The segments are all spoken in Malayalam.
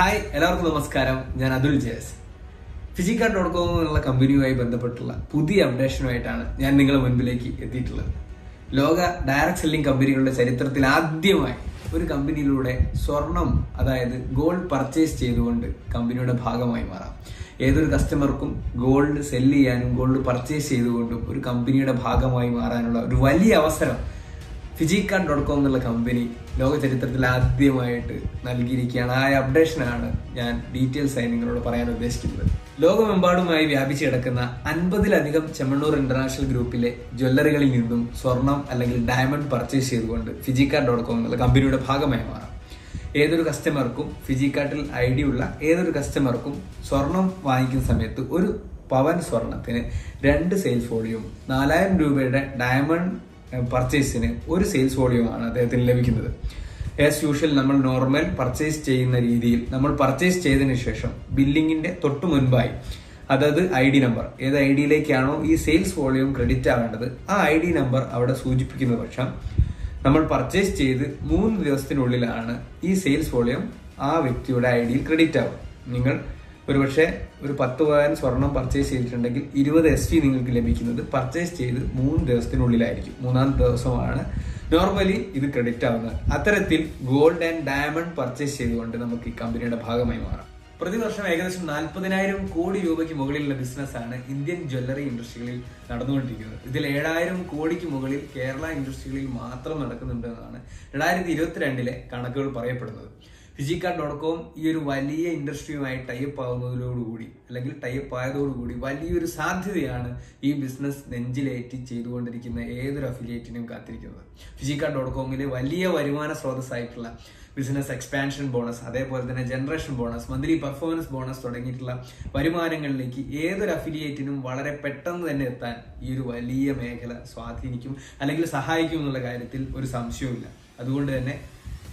ഹായ് എല്ലാവർക്കും നമസ്കാരം. ഞാൻ അതുൽ ജയസ്. ഫിജിക്കാർ ഡോട്ട് കോം എന്നുള്ള കമ്പനിയുമായി ബന്ധപ്പെട്ടുള്ള പുതിയ അപ്ഡേഷനുമായിട്ടാണ് ഞാൻ നിങ്ങളുടെ മുൻപിലേക്ക് എത്തിയിട്ടുള്ളത്. ലോക ഡയറക്ട് സെല്ലിംഗ് കമ്പനികളുടെ ചരിത്രത്തിൽ ആദ്യമായി ഒരു കമ്പനിയിലൂടെ സ്വർണം അതായത് ഗോൾഡ് പർച്ചേസ് ചെയ്തുകൊണ്ട് കമ്പനിയുടെ ഭാഗമായി മാറാം. ഏതൊരു കസ്റ്റമർക്കും ഗോൾഡ് സെല്ല് ചെയ്യാനും ഗോൾഡ് പർച്ചേസ് ചെയ്തുകൊണ്ടും ഒരു കമ്പനിയുടെ ഭാഗമായി മാറാനുള്ള ഒരു വലിയ അവസരം ഫിജിക്കാർ ഡോട്ട് കോം എന്നുള്ള കമ്പനി ലോക ചരിത്രത്തിൽ ആദ്യമായിട്ട് നൽകിയിരിക്കുകയാണ്. ആ അപ്ഡേഷനാണ് ഞാൻ ഡീറ്റെയിൽസ് ആയി നിങ്ങളോട് പറയാൻ ഉദ്ദേശിക്കുന്നത്. ലോകമെമ്പാടുമായി വ്യാപിച്ചു കിടക്കുന്ന അൻപതിലധികം ചെമ്മണ്ണൂർ ഇന്റർനാഷണൽ ഗ്രൂപ്പിലെ ജ്വല്ലറികളിൽ നിന്നും സ്വർണം അല്ലെങ്കിൽ ഡയമണ്ട് പർച്ചേസ് ചെയ്തുകൊണ്ട് ഫിജിക്കാർ ഡോട്ട് കോം എന്നുള്ള കമ്പനിയുടെ ഭാഗമായി മാറാം. ഏതൊരു കസ്റ്റമർക്കും ഫിജിക്കാട്ടിൽ ഐ ഡി ഉള്ള ഏതൊരു കസ്റ്റമർക്കും സ്വർണം വാങ്ങിക്കുന്ന സമയത്ത് ഒരു പവൻ സ്വർണത്തിന് രണ്ട് സെയിൽ വോളിയും നാലായിരം രൂപയുടെ ഡയമണ്ട് പർച്ചേസിന് ഒരു സെയിൽസ് വോളിയുമാണ് അദ്ദേഹത്തിന് ലഭിക്കുന്നത്. ആസ് യൂഷ്വൽ നമ്മൾ നോർമൽ പർച്ചേസ് ചെയ്യുന്ന രീതിയിൽ നമ്മൾ പർച്ചേസ് ചെയ്തതിനു ശേഷം ബില്ലിങ്ങിന്റെ തൊട്ട് മുൻപായി അതായത് ഐ ഡി നമ്പർ ഏത് ഐ ഡിയിലേക്കാണോ ഈ സെയിൽസ് വോളിയം ക്രെഡിറ്റ് ആവേണ്ടത് ആ ഐ ഡി നമ്പർ അവിടെ സൂചിപ്പിക്കുന്ന പക്ഷം നമ്മൾ പർച്ചേസ് ചെയ്ത് മൂന്ന് ദിവസത്തിനുള്ളിലാണ് ഈ സെയിൽസ് വോളിയം ആ വ്യക്തിയുടെ ഐ ഡിയിൽ ക്രെഡിറ്റ് ആവും നിങ്ങൾ ഒരുപക്ഷെ ഒരു പത്ത് പവൻ സ്വർണം പർച്ചേസ് ചെയ്തിട്ടുണ്ടെങ്കിൽ ഇരുപത് എസ് ടി നിങ്ങൾക്ക് ലഭിക്കുന്നത് പർച്ചേസ് ചെയ്ത് മൂന്ന് ദിവസത്തിനുള്ളിലായിരിക്കും. മൂന്നാം ദിവസമാണ്. നോർമലി ഇത് ക്രെഡിറ്റ് ആവുന്നത്. അത്തരത്തിൽ ഗോൾഡ് ആൻഡ് ഡയമണ്ട് പർച്ചേസ് ചെയ്തുകൊണ്ട് നമുക്ക് ഈ കമ്പനിയുടെ ഭാഗമായി മാറാം. പ്രതിവർഷം ഏകദേശം നാൽപ്പതിനായിരം കോടി രൂപയ്ക്ക് മുകളിലുള്ള ബിസിനസ്സാണ് ഇന്ത്യൻ ജ്വല്ലറി ഇൻഡസ്ട്രികളിൽ നടന്നുകൊണ്ടിരിക്കുന്നത്. ഇതിൽ ഏഴായിരം കോടിക്ക് മുകളിൽ കേരള ഇൻഡസ്ട്രികളിൽ മാത്രം നടക്കുന്നുണ്ടെന്നാണ് രണ്ടായിരത്തി ഇരുപത്തിരണ്ടിലെ കണക്കുകൾ പറയപ്പെടുന്നത്. ഫിജിക്കാർ ഡോട്ട് കോം ഈ ഒരു വലിയ ഇൻഡസ്ട്രിയുമായി ടൈപ്പ് ആവുന്നതിലോടുകൂടി അല്ലെങ്കിൽ ടൈപ്പ് ആയതോടുകൂടി വലിയൊരു സാധ്യതയാണ് ഈ ബിസിനസ് നെഞ്ചിലേറ്റി ചെയ്തുകൊണ്ടിരിക്കുന്ന ഏതൊരു അഫിലിയേറ്റിനും കാത്തിരിക്കുന്നത്. ഫിജിക്കാർ ഡോട്ട് കോമിലെ വലിയ വരുമാന സ്രോതസ്സായിട്ടുള്ള ബിസിനസ് എക്സ്പാൻഷൻ ബോണസ് അതേപോലെ തന്നെ generation bonus monthly performance bonus തുടങ്ങിയിട്ടുള്ള വരുമാനങ്ങളിലേക്ക് ഏതൊരു അഫിലിയേറ്റിനും വളരെ പെട്ടെന്ന് തന്നെ എത്താൻ ഈ ഒരു വലിയ മേഖല സ്വാധീനിക്കും അല്ലെങ്കിൽ സഹായിക്കും എന്നുള്ള കാര്യത്തിൽ ഒരു സംശയവുമില്ല. അതുകൊണ്ട് തന്നെ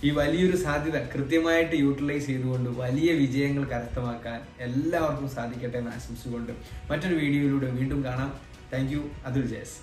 ഈ വലിയൊരു സാധ്യത കൃത്യമായിട്ട് യൂട്ടിലൈസ് ചെയ്തുകൊണ്ട് വലിയ വിജയങ്ങൾ കരസ്ഥമാക്കാൻ എല്ലാവർക്കും സാധിക്കട്ടെ എന്ന് ആശംസിച്ചുകൊണ്ട് മറ്റൊരു വീഡിയോയിലൂടെ വീണ്ടും കാണാം. Thank you Atul Jayas.